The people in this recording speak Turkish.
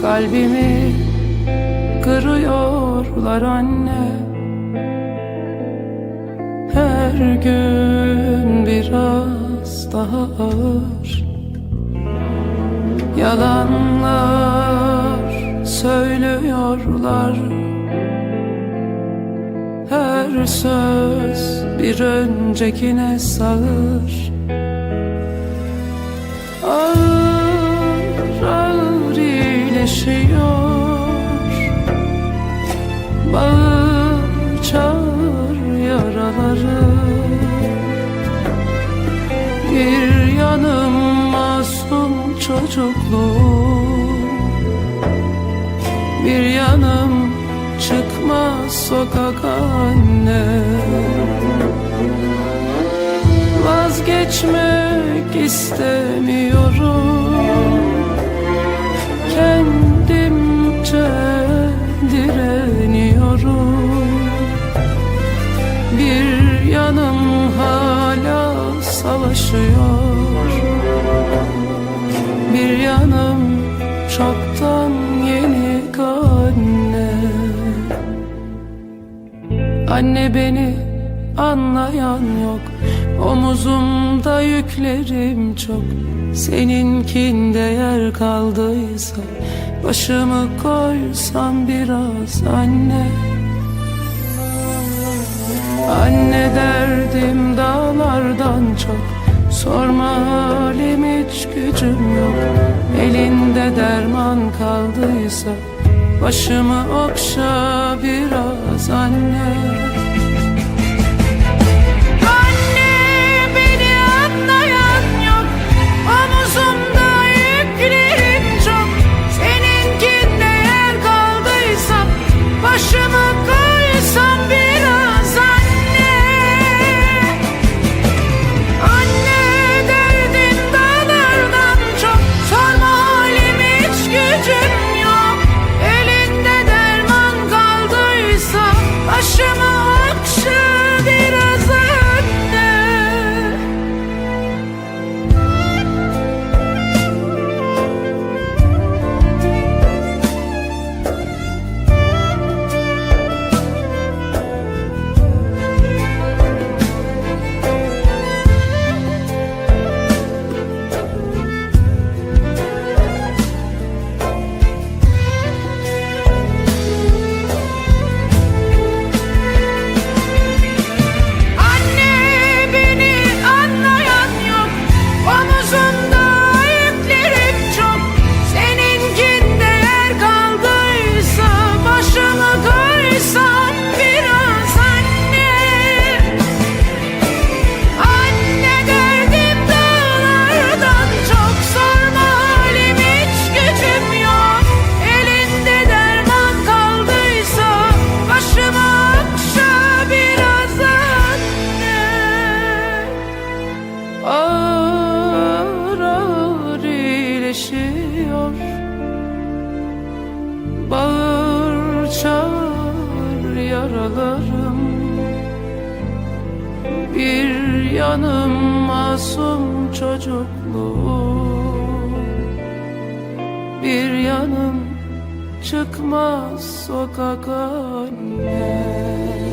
Kalbimi kırıyorlar anne. Her gün biraz daha ağır. Yalanlar söylüyorlar. Her söz bir öncekine sağır Bir yanım masum çocukluğum. Bir yanım çıkmaz sokak anne. Vazgeçmek istemiyorum savaşıyor Bir yanım çoktan yenik anne Anne beni anlayan yok. Omuzumda yüklerim çok. Seninkinde yer kaldıysa Başımı koysam biraz anne. Anne derdim dağlardan çok Sorma halim hiç gücüm yok. Elinde derman kaldıysa Başımı okşa biraz anne yaralarım Bir yanım masum çocukluğum Bir yanım çıkmaz sokak anne